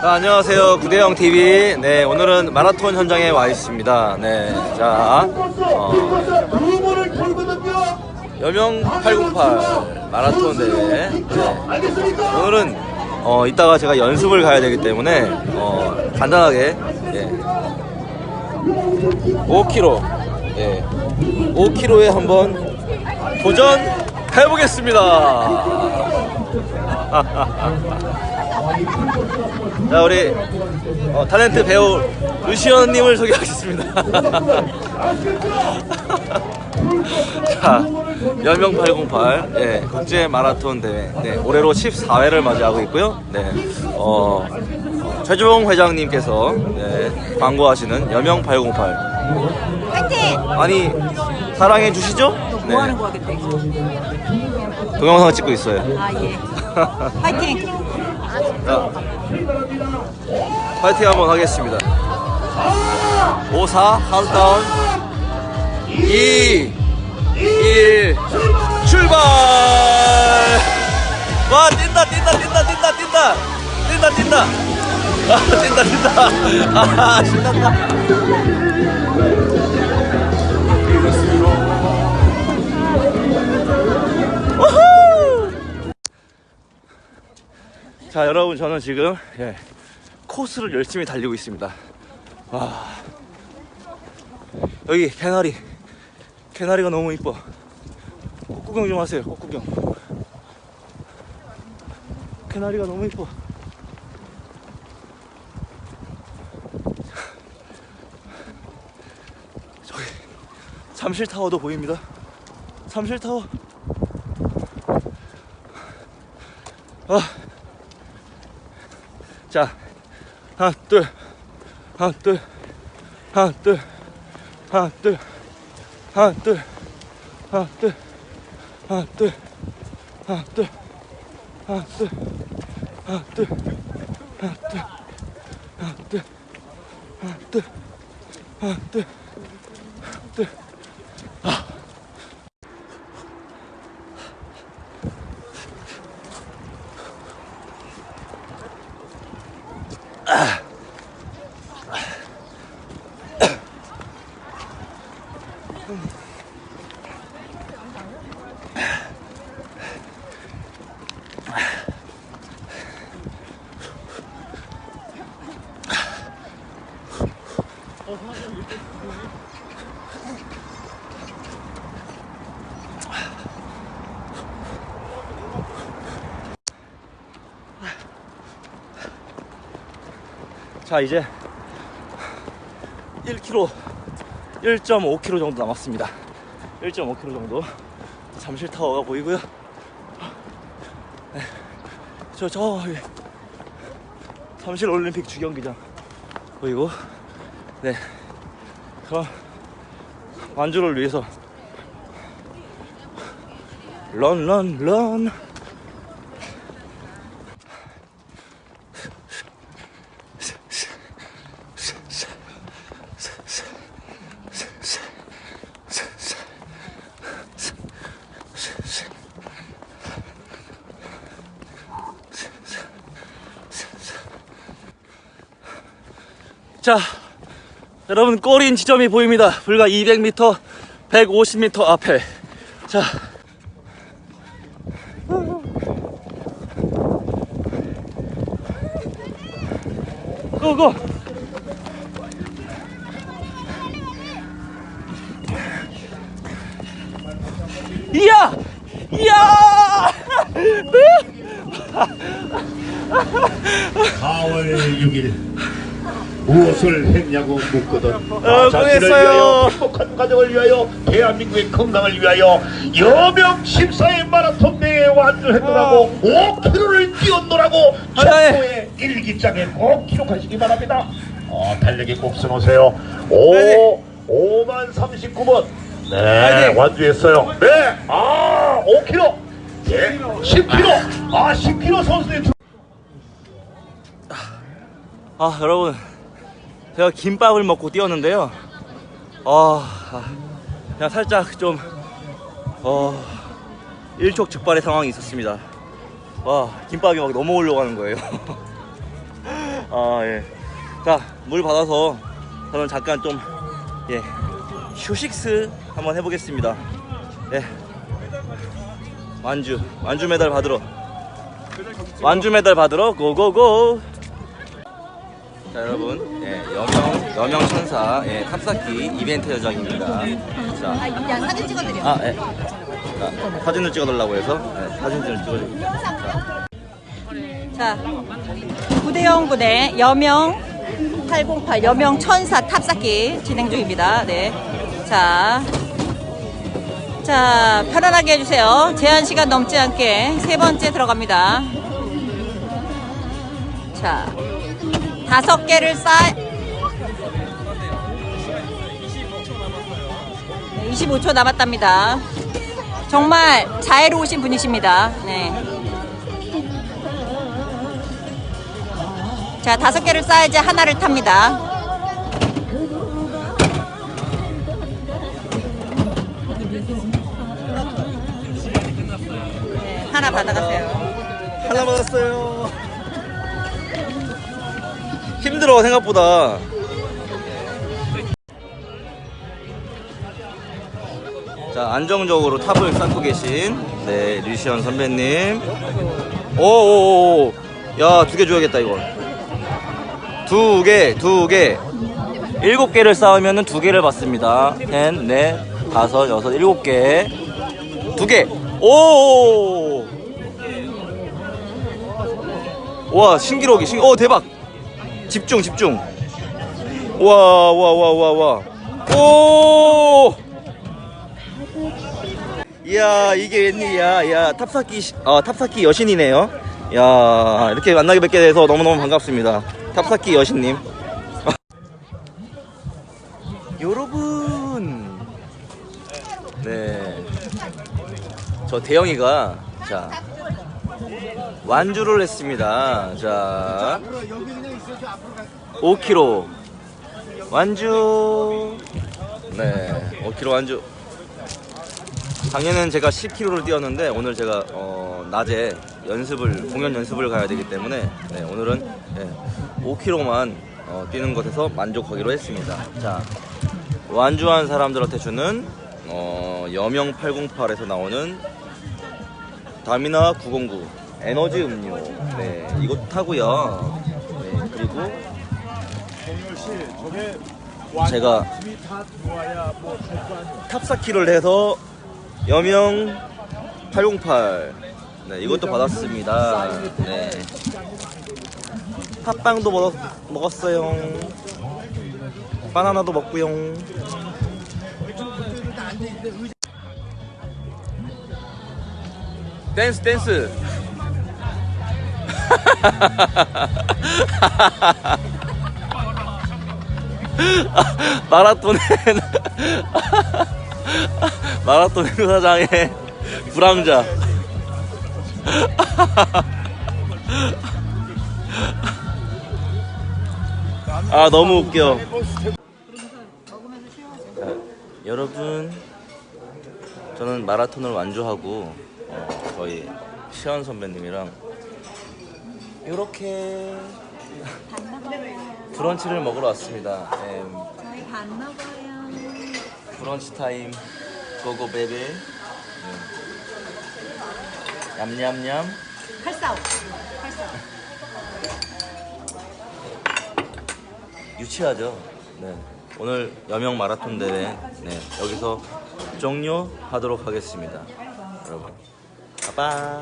자, 안녕하세요. 구대영 TV. 네, 오늘은 마라톤 현장에 와 있습니다. 네, 자, 어, 루머를 털거든요. 여명 808 마라톤 대회. 네, 알겠습니까? 오늘은 어, 이따가 제가 연습을 가야 되기 때문에 어, 간단하게 예, 5km, 예, 5km에 한번 도전해 보겠습니다. 자, 우리 어, 탤런트 배우 루시언님을 소개하겠습니다. 자, 연명 808 예, 국제 마라톤 대회 네, 올해로 14회를 맞이하고 있고요. 네, 어, 어, 최종 회장님께서 네, 광고하시는 여명 808 화이팅! 많이 사랑해 주시죠? 네, 뭐 하는 거야 근데? 동영상 찍고 있어요. 아 예. 화이팅! 자, 파이팅 한번 하겠습니다. 5, 4, 카운트다운 2, 1, 출발! 와, 뛴다, 뛴다, 뛴다, 뛴다, 뛴다! 뛴다, 뛴다! 아, 뛴다, 뛴다! 아, 신난다! 자 여러분 저는 지금 예, 코스를 열심히 달리고 있습니다. 와. 여기 개나리. 개나리가 너무 이뻐. 꽃 구경 좀 하세요 꽃 구경. 개나리가 너무 이뻐. 저기 잠실타워도 보입니다. 잠실타워. 아 자, 하나, 둘, 하나, 둘, 하나, 둘, 하나, 둘, 하나, 둘, 하나, 둘, 하나, 둘, 하나, 둘, 하나, 둘, 하나, 둘, 하나, 둘, 하나, 둘, 하나, 둘, 하나, 둘, 둘. 아. 자 이제 1km 1.5km 정도 남았습니다. 1.5km 정도 잠실타워가 보이고요. 네. 저 저기 잠실 올림픽 주경기장 보이고 네. 그럼 완주를 위해서 런 런 런 자, 여러분 꼬린 지점이 보입니다. 불과 200m, 150m 앞에. 자. 고고! 이야! 이야! 4월 6일 무엇을 했냐고 묻거든. 어, 자신을 고생했어요. 위하여 행복한 가정을 위하여 대한민국의 건강을 위하여 여명 14회 마라톤 대회에 완주했노라고. 5km를 뛰었노라고. 정보의 일기장에 꼭 기록하시기 바랍니다. 어, 달력에 꼭 써놓으세요. 5, 네. 5만 39번. 네 파이팅. 완주했어요. 네 아 5km 예 10km 아 10km 선수들 아 여러분 제가 김밥을 먹고 뛰었는데요 아 그냥 살짝 좀 어, 일촉즉발의 상황이 있었습니다 와 김밥이 막 넘어오려고 하는 거예요. 아 예. 자 물 받아서 저는 잠깐 좀 예. 휴식스 한번 해보겠습니다. 예. 완주 완주 메달 받으러 완주 메달 받으러 고고고. 자 여러분 예, 여명 여명 천사 예, 탑쌓기 이벤트 여정입니다. 자 아, 야, 사진 찍어드려. 아, 예. 자, 사진을 찍어달라고 해서 네, 사진을 찍어드립니다. 자, 9대0 부대 여명 808 여명 천사 탑쌓기 진행 중입니다. 네. 자. 자, 편안하게 해주세요. 제한 시간 넘지 않게 세 번째 들어갑니다. 자, 다섯 개를 쌓. 네, 25초 남았답니다. 정말 자애로우신 분이십니다. 네. 자, 다섯 개를 쌓아야지 하나를 탑니다. 네, 하나 받아가세요. 하나 받았어요. 힘들어, 생각보다. 자, 안정적으로 탑을 쌓고 계신, 네, 류시현 선배님. 오오오. 야, 두 개 줘야겠다, 이거. 두 개, 두 개. 일곱 개를 쌓으면 두 개를 받습니다. 셋, 넷, 다섯, 여섯, 일곱 개. 두 개. 오! 와, 신기록이, 신, 어, 대박! 집중, 집중. 와, 와, 와, 와, 와. 오! 이야, 이게 웬일이야. 야, 시- 어, 탑쌓기 여신이네요. 야, 이렇게 만나게 뵙게 돼서 너무너무 반갑습니다. 탑쌓기 여신님. 여러분! 네. 저 대영이가, 자, 완주를 했습니다. 자, 5kg 완주. 네, 5kg 완주. 작년엔 제가 10kg를 뛰었는데 오늘 제가 어, 낮에 연습을 공연 연습을 가야 되기 때문에 네, 오늘은 네, 5kg만 어, 뛰는 것에서 만족하기로 했습니다. 자, 완주한 사람들한테 주는 어, 여명 808에서 나오는 다미나 909 에너지 음료. 네 이거 타고요. 네 그리고 제가 탑사키를 해서 여명 808 네 이것도 받았습니다. 네. 팥빵도 먹었, 먹었어요. 바나나도 먹고요. 댄스 댄스 마라톤 마라톤 행사장의 불황자. 아 너무 웃겨. 자, 여러분 저는 마라톤을 완주하고 어, 저희 시원 선배님이랑 이렇게 브런치를 먹으러 왔습니다. 네, 저희 밥 먹어요. 브런치 타임 고고 베베 네. 칼싸움. 칼싸움. 유치하죠. 네. 오늘 여명 마라톤 대회 네, 여기서 종료하도록 하겠습니다. 여러분, 빠빠.